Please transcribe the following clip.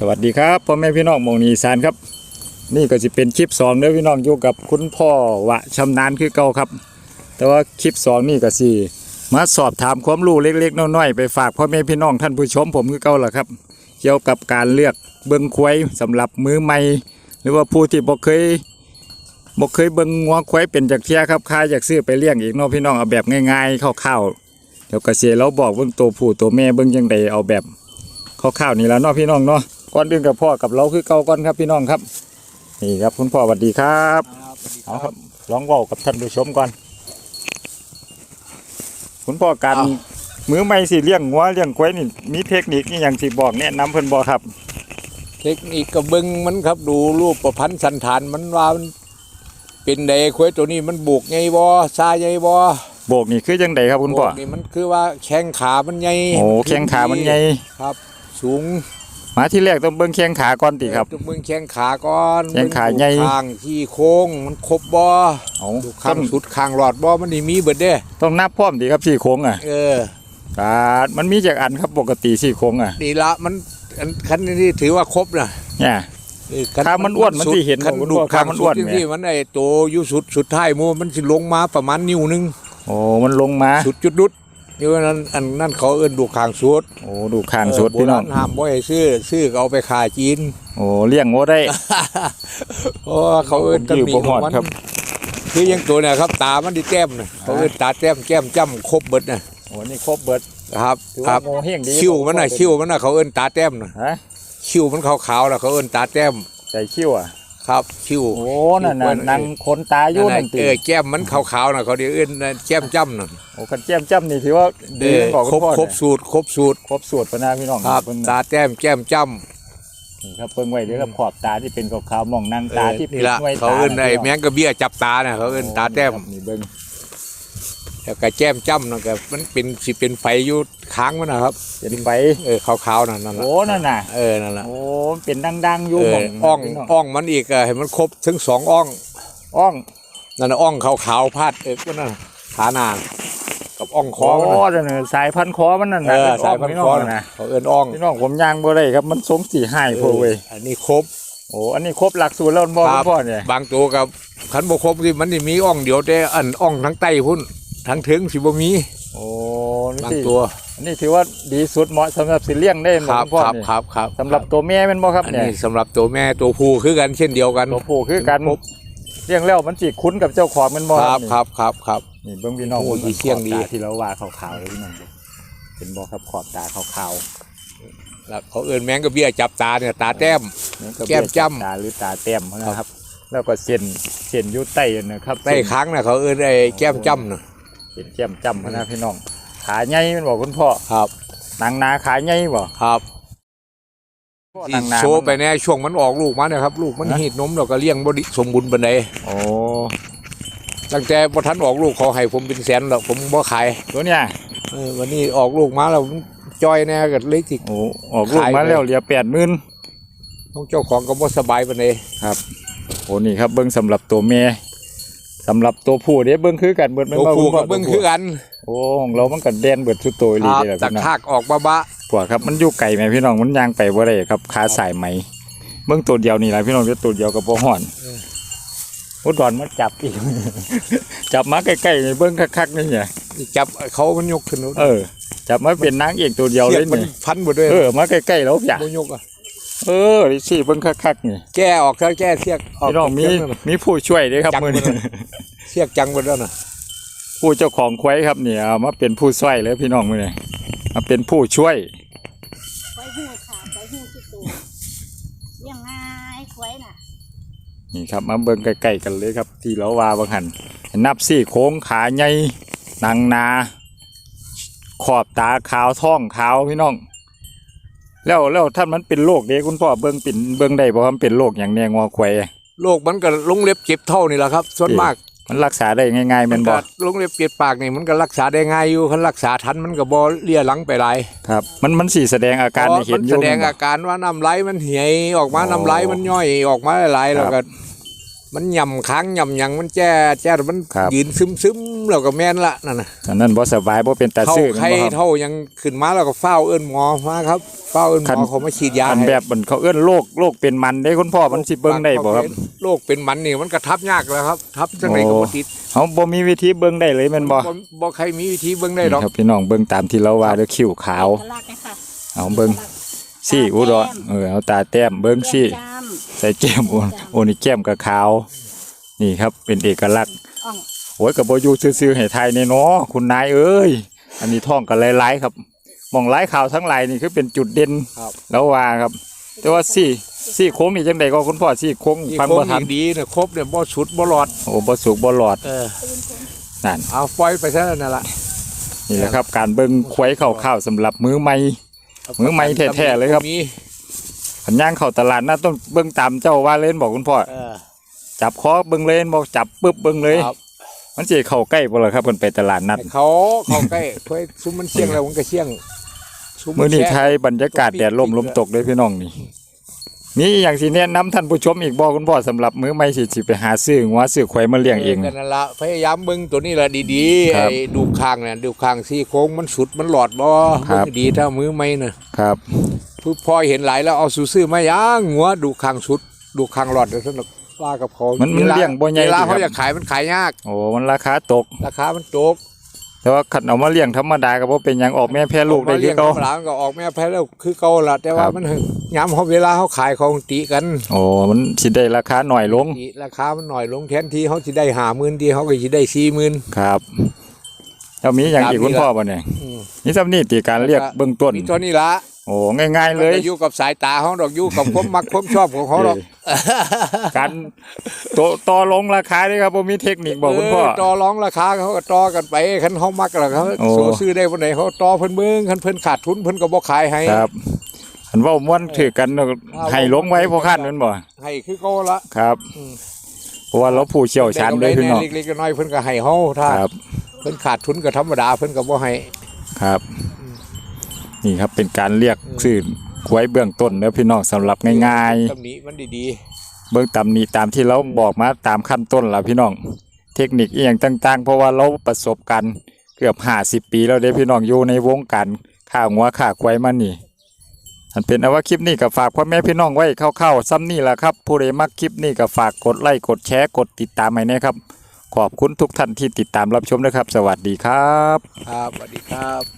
สวัสดีครับพ่อแม่พี่น้องมองนีสานครับ นี่ก็จะเป็นคลิปสองเด้อพี่น้องอยู่กับคุณพ่อวะชำนาญคือเก่าครับ แต่ว่าคลิปสองนี่ก็สิมาสอบถามความรู้เล็กๆน้อยๆไปฝากพ่อแม่พี่น้องท่านผู้ชมผมคือเก่าแหละครับ เกี่ยวกับการเลือกเบิ้งควายสำหรับมือใหม่ หรือว่าผู้ที่บ่เคยบ่เคยเบิ้งงัวควายเป็นจากเทียครับค่าอยากซื้อไปเลี้ยงอีกนาะพี่น้องเอาแบบง่ายๆคร่าๆเดี๋ยวกระเสียเราบอกเบิ้งตัวผู้ตัวแม่เบิ้งยังไดเอาแบบข้าวๆนี่แล้วเนาะพี่น้องเนาะ ก่อนอื่นกับพ่อกับเราคือเก่าก่อนครับพี่น้องครับ นี่ครับคุณพ่อสวัสดีครับเอาครับลองเว้ากับท่านผู้ชมก่อน คุณพ่อการอ้าวมือไม่สิเลี้ยงงัวเลี้ยงควายนี่มีเทคนิคนี่อย่างที่บอกแนะนำเพิ่นบอกครับ เทคนิคกระเบิงมันครับดูรูปประพันธ์สันฐานมันว่ามันเป็นใดควายตัวนี้มันบุกไงบ่ซาไงบ่โบกนี่คือจังไดครับคุณพ่อบุกนี่มันคือว่าแข้งขามันใหญ่โอ้แข้งขามันใหญ่ครับ สูง มาที่แรกต้องเบิ่งแข้งขาก่อนติครับต้องมึงแข้งขาก่อนแข้งขาใหญ่ข้างที่โค้งมันครบบ่เอาดูต้ข้าองงสุดข้างหลอดบ่มันนี่มีเบิดเด้ ต้องนับพร้อมติครับสี่โค้งอะเออการมันมีจากอันครับปกติสี่โค้งอะนี่ละมันอันคันนี้ถือว่าครบนะเนี่ยเออคัขามันอ้วนมันสิเห็นคันบ่คุณดูพ่อข้างขามันสุอ้วดนแหมที่มันไอ้โตอยู่สุดสุดท้ายหมูมันสิลงมาประมาณนิ้วหนึงโอ้มันลงมาสุดจุดดุด อยู่นั้นอันนั่นเขาเอิ้นดูข้างสุดโอ้ดูข้างสุดพี่น้องโบราณห้ามบ่ให้ซื้อซื้อก็เอาไปขายจีนโอ้เลี้ยงโอ้ได้ เพราะว่าเขาเอิ้นอยู่บ่ฮอดมันครับ คืออยังตัวเนี่ยครับตามันดีแต้มน่ะเขาเอิ้นตาแต้มแก้มจ้ำครบเบิดน่ะโอ้นี่ครบเบิดครับถือคว่ารับ โงเฮงดีคิ้วมันน่ะคิ้วมันน่ะเขาเอิ้นตาแต้มน่ะฮะคิ้วมันขาวๆน่ะเขาเอิ้นตาแต้มใส่คิ้วอะ ครับ คิ้ว โอ้นั่นน่ะนางคนตาอยู่นั่นนั่น่ะนติเออแก้มมันขาวๆน่ะเขาเรียกเอิ้นแก้มจ้ำน่ะโอ้กันแจ้มจ้ำนี่ถือว่าเอดีอบอกครคุณบพ่อครบเนี่ยสูตรครบสูตรครบสูตรปะนะพี่น้องครับเพิ่นตาแต้มแก้มจ้ำนี่ครับเพิ่งไว้เดี๋ยวกับขอบตาที่เป็นขาวๆมองนางตาที่เออปินี่ดละไว้เขาตาเอิ้นไอ้พี่แมงกระเบี้ยจับตาเนี่ยเขาเอิ้นตาแต้มครับนี่เบิ่ง แล้วก็แจ้มจ้ำนะก็มันเป็นสิเป็นไฟอยู่ค้างมันนะครับ เป็นไฟเออขาวๆนั่นนั่นแหละโอ้นั่นน่ะเออนั่นแหละโอ้เป็นดังๆอยู่เอหอมองอ่องพี่น้อ่องมันอีกอะให้มันครบถึงสองอ่องอ่องนั่นน่ะอ่องขาวๆพาดเออก็นั่นขาหน้ากับอ่องคคออมันนั่น่ะนน่ะสายพันธุ์คอมันนั่นเอน่ะอสายพันพี่ธุ์น้คอองนะเขาเอิ้นอ่องพี่น้องผมย่างบ่ได้ครับมันสงสีหายโพเว้ยอันนี้ครบโอ้อันนี้ครบหลักสูตรแล้วบ่ครัคุณพ่อเนี่ยบางตัวกับขันบ่ครบที่มันนี่มีอ่องเดียวแต่อันอ่องทั้งใต้พุ่น ทั้งถึงสิบ่มีโอ้นี่บางสิตัวอันนี้ถือว่าดีสุดเหมาะสำหรับสิเลี้ยงได้คเนาะรับคุณพ่อครับนี่ครับครับสำหรับตัวแม่แมันบ่ครับอันเนี่ยนี้สำหรับตัวแม่ตัวผู้คือกันเช่นเดียวกันตัวผู้คือกันครบเลี้ยงแล้วมันสิคุ้นกับเจ้าของแมันบ่ครับนี่ครับครับครับนี่เบิ่งพี่น้องโอ้ยเสี่ยงดีขอบตาที่เราว่าขาวๆเลยพี่น้องเป็นบ่ครับขอบตาขาวแล้วเขาเอิ้นแมงกระเบี้ยจับตาเนี่ยตาแต้มๆนี่ก็แก้มจ้ำตาหรือตาแต้มนะครับ แล้วก็เส้นเส้นอยู่ใต้นะครับใต้ค้างนะเขาเอิ้นไอ้แก้มจ้ำนะ เส้นแก้มจ้ำนะพี่น้อง ขาใหญ่แมันบอกคุณพ่อครับนางนาขาใหญ่บ่ครับนางนาโชว์ไปแน่ช่วงมันออกลูกมาเนี่ยครับลูกมันฮะหีดนมเราก็เลี้ยงบริสมบูรณ์บันไดโอ้ตั้งแต่พอทันออกลูกเขาให้ผมเป็นแสนแล้วผมบ่ขายตัวเนี้ยเออวันนี้ออกลูกมาแล้วมันจอยแน่ก็เลยที่โอ้ออกลูกขายมาไปแล้วเหลือแปดหมื่นของเจ้าของก็บ่สบายบันได โอ้นี่ครับเบิ้งสำหรับตัวแม่ สำหรับตัวผู้เด้เบิ้งคือกันเบิดแม่นตัวบ่ผู้คุณพ่ก็เบิ่งคือกันโอ้ของเรามันก็แดนเบิดสุดโตคเลยรับเด้อตะพี่น้องคากออกบะบะพวกครับมันอยู่ไกลไหมพี่น้องมันย่างไปบ่ได้ครับขาสายไหมเบิ้งตัวเดียวนี่แหละพี่น้องเดี๋ยวตัวเดียวก็บ่ฮ้อนอุดรมาจับอีก จับมาใกล้ๆนี่เบิ้งคักๆนี่เนี่ยจับเขามันยกขึ้นเออจับมาเป็นนางเอกตัวเดียวเชืเลอกยมันนี่พันบ่ด้วยเออมาใกล้ๆแล้วพี่บ่ยกอะ เออนี่สิเบิ้งคักๆนี่แก้ออกเถอะแก้เสียกออกพี่น้องมีเสียกนั่นน่ะมีผู้ช่วยเด้วยครับจับมื้อนี้มือเสียกจังบ่แล้วน่ะผู้เจ้าของควายครับเนี่ยเอามาเป็นผู้ช่วยเลยพี่น้องมื้อนี้มาเป็นผู้ช่วยควายหูค่ะควายหูที่ตัวเลี้ยงง่ายควายน่ะนี่ครับมาเบิ่งใกล้ๆกันเลยครับ ที่เราว่าบางหันนับสี่โค้งขาใหญ่นางนา ขอบตาขาวท้องขาวพี่น้อง แล้วแล้วท่านมันเป็นโรคเด้คุณพ่อเบิ่งเป็นเบิ่งได้บ่ว่ามันเป็นโรคอย่างแนงอควายโรคมันก็ลงเล็บเจ็บเท่านี่แหละครับ ส่วนมากมันรักษาได้ง่ายๆแม่นบ่ก็ลงเล็บเจ็บปากนี่มันก็รักษาได้ง่ายอยู่คันรักษาทันมันก็บ่เลี่ยหลังไปหลายครับ มันมันสิแสดงอาการเพให้ราะเห็มันนอแสยู่ดงแม่นบ่อาการว่าน้ำไหลมันเหี่ยออกมาอ๋อน้ำไหลมันย่อยออกมาหลายๆครัแล้วบก็ มันย่ำค้างย่ำหยังมันแจ้แจ้มันครับ ยืนซึมซึมๆแล้วก็แม่นละนั่นน่ะอันนั้นบ่สบายบ่เป็นตาเท่าซื้อใครแม่นบ่ครับ เท่ายังขึ้นมาแล้วก็เฝ้าเอิ้นหมอมาครับเฝ้าเอิ้นหคัมนอเขามาฉีดยาอันให้แบบมันเขาเอื้อนโรคโรคเป็นมันได้คุณพ่อมันสิเบิ่งได้บ่ครับ โรคเป็นมันนี่มันกระทับยากแล้วครับ ทับจังไดก็โอ้บ่ติดเฮาบ่มีวิธีเบิ่งได้เลยแม่นบ่บ่ใครมีวิธีเบิ่งได้หรอกนี่ครับพี่น้องเบิ่งตามที่เราว่าเด้อคิ้วขาว เอกลักษณ์นะคะเอาเบิ่ง ซี่อุดรเออเอาตาแต้มเบิ่งซี่แก้มใส่แก้มโอ้โอ้นี่แก้มก็ขาว นี่ครับเป็นเอกลักษณ์อ่องโอ้ยก็บ่อยู่ซื่อๆให้ทายในเนาะคุณนายเอ้ย อันนี้ท้องก็หลายๆครับหมองหลายข่าวทั้งหลายนี่คือเป็นจุดเด่นครับแล้วว่าครับ แต่ว่าซี่ซี่โค้งนี่จังไดก็คุณพ่อซี่โค้งที่ฟังโค้บ่งทันอีกดีเนี่ยครบเนี่ยบ่ชุดบ่หลอดโอ้บ่สุกบ่หลอดเออนั่นเอาปล่อยไปซะนั่นล่ะนี่แหละครับ การเบิ่งควายข้าวๆสำหรับมือใหม่ มือใหม่แท้ๆเลยครับมีขันย่างเข้าตลาดน่าต้องเบิ่งตามเจ้าว่าเล่นบอกคุณพ่อเออจับคอเบิ่งเล่นบอกจับปึ๊บเบิ่งเลยครับมันสิเข้าใกล้บ่ล่ะครับเพิ่นไปตลาดนัดให้เขาเขาใกล้เพื่อซุ้มมันเชี่ยงแล้วมันก็เชี่ยงซุ้มื้อนี้แช่ไทยบรรยากาศแดดลมลมตกเลยพี่น้องนี่ มีอหย่างสิแนะนำท่านผู้ชมอีกบ่คุณพ่อสำหรับมื้อใหม่สิสิไปหาซื้องัวซื้อควายมาเลี้ยงเอง กันนั่นละพยายามเบิ่งตัวนี้ละดีๆครับไอ้ดูข้างเนี่ยดูข้างซี่โค้งมันสุดมันหลอดบ่ครับเบิ่งดีถ้ามือไม่น่ะครับ ผู้พอเห็นหลายแล้วเอาสู้ซื้อมาย่างหัวดูข้างสุด ดูข้างหลอดเดี๋ยวสนุกว่ากับเขามันมันวาเลี้ยงบ่ใหญ่เวลาสิครับเขาอยากขายมันขายยาก โอ้มันราคาตก ราคามันตก แต่ว่าคันเอามาเลี้ยงธรรมดาก็บ่เป็นหยังออกแม่แพ้ลูกได้มาคืเลี้อยงเก่าธรรมดามันก็ออกแม่แพ้แล้วคือเก่าละแต่ว่าครับมันย้ำเขาเวลาเขาขายเขาตีกันโอ้มันสิได้ราคาหน่อยลงตีราคามันหน่อยลงแทนที่เขาจะได้หาหมื่นที่เขาก็จะได้สี่หมื่นครับแล้วมีอย่างอีกตามนี้คุณพ่อบ่เนี่ยอืมนี่สำนี่ตีการเรียกเบื้องต้นมีตัวนี้ละ โอ้ง่ายๆมันเลยก็อยู่กับสายตาเขาดอกอยู่กับความมักความชอบของเขาดอกการโตต่อลงราคาด้วยครับผมมีเทคนิคบอกคุณพ่อ เต่อรองราคาเขาก็ต่อกันไปคันเขามักแล้วเขาโอ้ โซซื้อได้วันไหนเขาต่อเพิ่นเบิ่งคันเพิ่นขาดทุนเพิ่นก็บ่ขายให้ ครับอันเว่าม้วนถือกันให้ลงไว้พอขั้นนั้นบ่ให้คือเขาละ ครับอืม เพราะว่าเราผู้เชี่ยวชาญเลยพี่น้องเล็กๆน้อยๆเพิ่นก็ให้เฮาถ้าครับเพิ่นขาดทุนก็ธรรมดาเพิ่นก็บ่ให้ครับ นี่ครับเป็นการเรียกซื้อควยเบื้องต้นเด้อพี่น้องสำหรับง่ายตำหนิมันดีๆ เบื้องตำหนี้ตามที่เราบอกมาตามขั้นต้นล่ะพี่น้อง เทคนิคอีหยังต่างๆ เพราะว่าเราประสบการณ์เกือบ50ปีแล้วเด้อพี่น้องอยู่ในวงการข่าวงัวข่าควายมานี่อันเป็นเอาว่าคลิปนี้ก็ฝากพ่อแม่พี่น้องไว้เข้าๆซ้ำนี่แหละครับ ผู้ใดมักคลิปนี้ก็ฝากกดไลค์กดแชร์กดติดตามให้นะครับ ขอบคุณทุกท่านที่ติดตามรับชมนะครับ สวัสดีครับ ๆครับสวัสดีครับ